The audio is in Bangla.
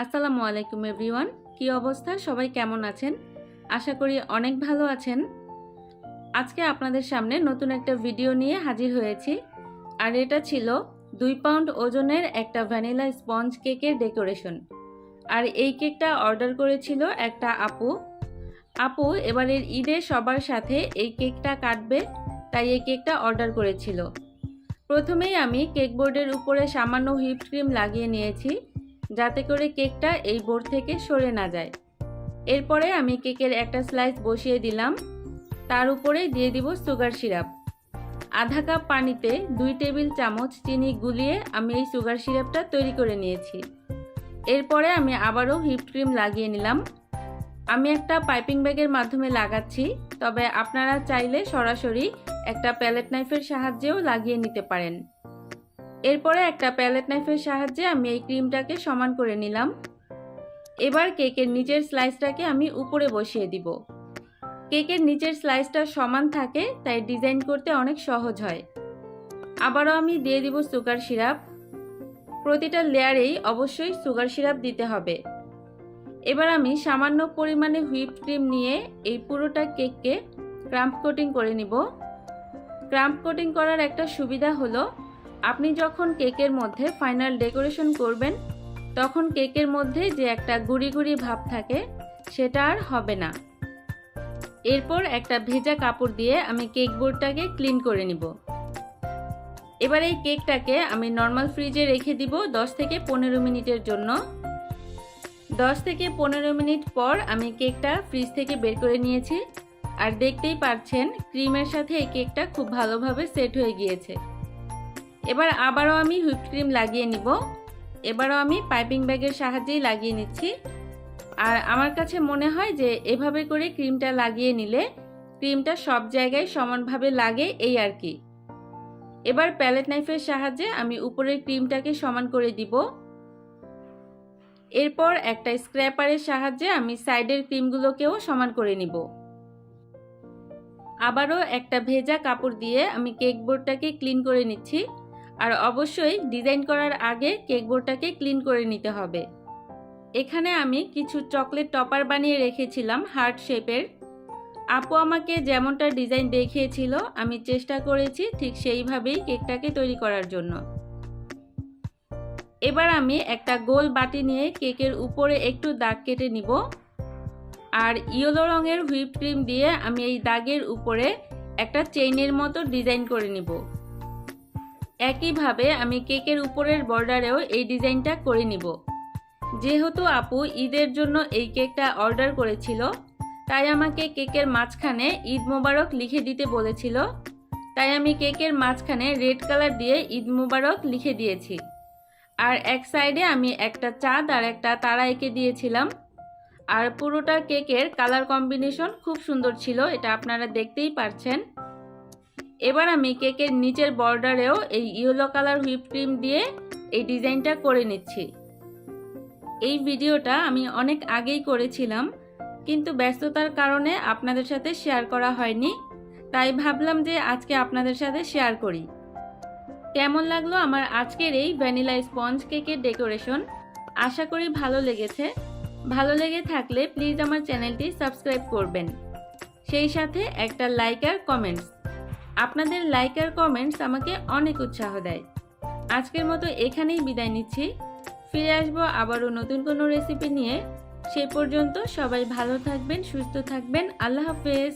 আসসালামু আলাইকুম, এভরিওয়ান। কি অবস্থা? সবাই কেমন আছেন? আশা করি অনেক ভালো আছেন। আজকে আপনাদের সামনে নতুন একটা ভিডিও নিয়ে হাজির হয়েছি। আর এটা ছিল দুই পাউন্ড ওজনের একটা ভ্যানিলা স্পঞ্জ কেকের ডেকোরেশন। আর এই কেকটা অর্ডার করেছিল একটা আপু। আপু, এবারের ঈদে সবার সাথে এই কেকটা কাটবে, তাই এই কেকটা অর্ডার করেছিল। প্রথমেই আমি কেক বোর্ডের উপরে সামান্য হুইপ ক্রিম লাগিয়ে নিয়েছি। যাতে করে কেকটা এই বোর্ড থেকে সরে না যায়। এরপরে আমি কেকের একটা স্লাইস বসিয়ে দিলাম। তার উপরে দিয়ে দিব সুগার সিরাপ আধা কাপ পানিতে দুই টেবিল চামচ চিনি গুলিয়ে আমি এই সুগার সিরাপটা তৈরি করে নিয়েছি। এরপরে আমি আবারও হুইপ ক্রিম লাগিয়ে নিলাম। আমি একটা পাইপিং ব্যাগের মাধ্যমে লাগাচ্ছি, তবে আপনারা চাইলে সরাসরি একটা প্যালেট নাইফের সাহায্যেও লাগিয়ে নিতে পারেন। এরপরে একটা প্যালেট নাইফের সাহায্যে আমি এই ক্রিমটাকে সমান করে নিলাম। এবার কেকের নিচের স্লাইসটাকে আমি উপরে বসিয়ে দিব। কেকের নিচের স্লাইসটা সমান থাকে, তাই ডিজাইন করতে অনেক সহজ হয়। আবারও আমি দিয়ে দিব সুগার সিরাপ। প্রতিটা লেয়ারেই অবশ্যই সুগার সিরাপ দিতে হবে। এবার আমি সামান্য পরিমাণে হুইপ ক্রিম নিয়ে এই পুরোটা কেককে ক্রাম্প কোটিং করে নিব। ক্রাম্প কোটিং করার একটা সুবিধা হলো আপনি যখন কেকের মধ্যে ফাইনাল ডেকোরেশন করবেন, তখন কেকের মধ্যে যে একটা গুড়ি গুড়ি ভাব থাকে, সেটা আর হবে না। এরপর একটা ভেজা কাপড় দিয়ে আমি কেক বোর্ডটাকে ক্লিন করে নিব। এবার এই কেকটাকে আমি নর্মাল ফ্রিজে রেখে দিব 10 থেকে পনেরো মিনিটের জন্য। 10 থেকে পনেরো মিনিট পর আমি কেকটা ফ্রিজ থেকে বের করে নিয়েছি। আর দেখতেই পাচ্ছেন ক্রিমের সাথে এই কেকটা খুব ভালোভাবে সেট হয়ে গিয়েছে। এবার আবারও আমি হুইপ ক্রিম লাগিয়ে নিব। এবারও আমি পাইপিং ব্যাগের সাহায্যেই লাগিয়ে নিচ্ছি। আর আমার কাছে মনে হয় যে এভাবে করে ক্রিমটা লাগিয়ে নিলে ক্রিমটা সব জায়গায় সমানভাবে লাগে এই আর কি। এবার প্যালেট নাইফের সাহায্যে আমি উপরের ক্রিমটাকে সমান করে দিব। এরপর একটা স্ক্র্যাপারের সাহায্যে আমি সাইডের ক্রিমগুলোকেও সমান করে নিব। আবারও একটা ভেজা কাপড় দিয়ে আমি কেক বোর্ডটাকে ক্লিন করে নিচ্ছি। আর অবশ্যই ডিজাইন করার আগে কেক বোর্ডটাকে ক্লিন করে নিতে হবে। এখানে আমি কিছু চকলেট টপার বানিয়ে রেখেছিলাম হার্ট শেপের। আপু আমাকে যেমনটা ডিজাইন দেখিয়েছিল, আমি চেষ্টা করেছি ঠিক সেইভাবেই কেকটাকে তৈরি করার জন্য। এবার আমি একটা গোল বাটি নিয়ে কেকের উপরে একটু দাগ কেটে নিব। আর ইয়েলো রঙের হুইপ ক্রিম দিয়ে আমি এই দাগের উপরে একটা চেইনের মতো ডিজাইন করে নিব। একইভাবে আমি কেকের উপরের বর্ডারেও এই ডিজাইনটা করে নিব। যেহেতু আপু ঈদের জন্য এই কেকটা অর্ডার করেছিল, তাই আমাকে কেকের মাঝখানে ঈদ মোবারক লিখে দিতে বলেছিল। তাই আমি কেকের মাঝখানে রেড কালার দিয়ে ঈদ মোবারক লিখে দিয়েছি। আর এক সাইডে আমি একটা চাঁদ আর একটা তারা এঁকে দিয়েছিলাম। আর পুরোটা কেকের কালার কম্বিনেশন খুব সুন্দর ছিল, এটা আপনারা দেখতেই পারছেন। এবার আমি কেকের নিচের বর্ডারেও এই ইয়েলো কালার হুইপ ক্রিম দিয়ে এই ডিজাইনটা করে নিচ্ছি। এই ভিডিওটা আমি অনেক আগেই করেছিলাম, কিন্তু ব্যস্ততার কারণে আপনাদের সাথে শেয়ার করা হয়নি, তাই ভাবলাম যে আজকে আপনাদের সাথে শেয়ার করি। কেমন লাগল আমার আজকের এই ভ্যানিলা স্পঞ্জ কেকের ডেকোরেশন? আশা করি ভালো লেগেছে। ভালো লেগে থাকলে প্লিজ আমার চ্যানেলটি সাবস্ক্রাইব করবেন। সেই সাথে একটা লাইক আর কমেন্টস। আপনাদের লাইক আর কমেন্টস আমাকে অনেক উৎসাহ দেয়। আজকের মতো এখানেই বিদায় নিচ্ছি। ফিরে আসব আবারও নতুন কোনো রেসিপি নিয়ে। সে পর্যন্ত সবাই ভালো থাকবেন, সুস্থ থাকবেন। আল্লাহ হাফেজ।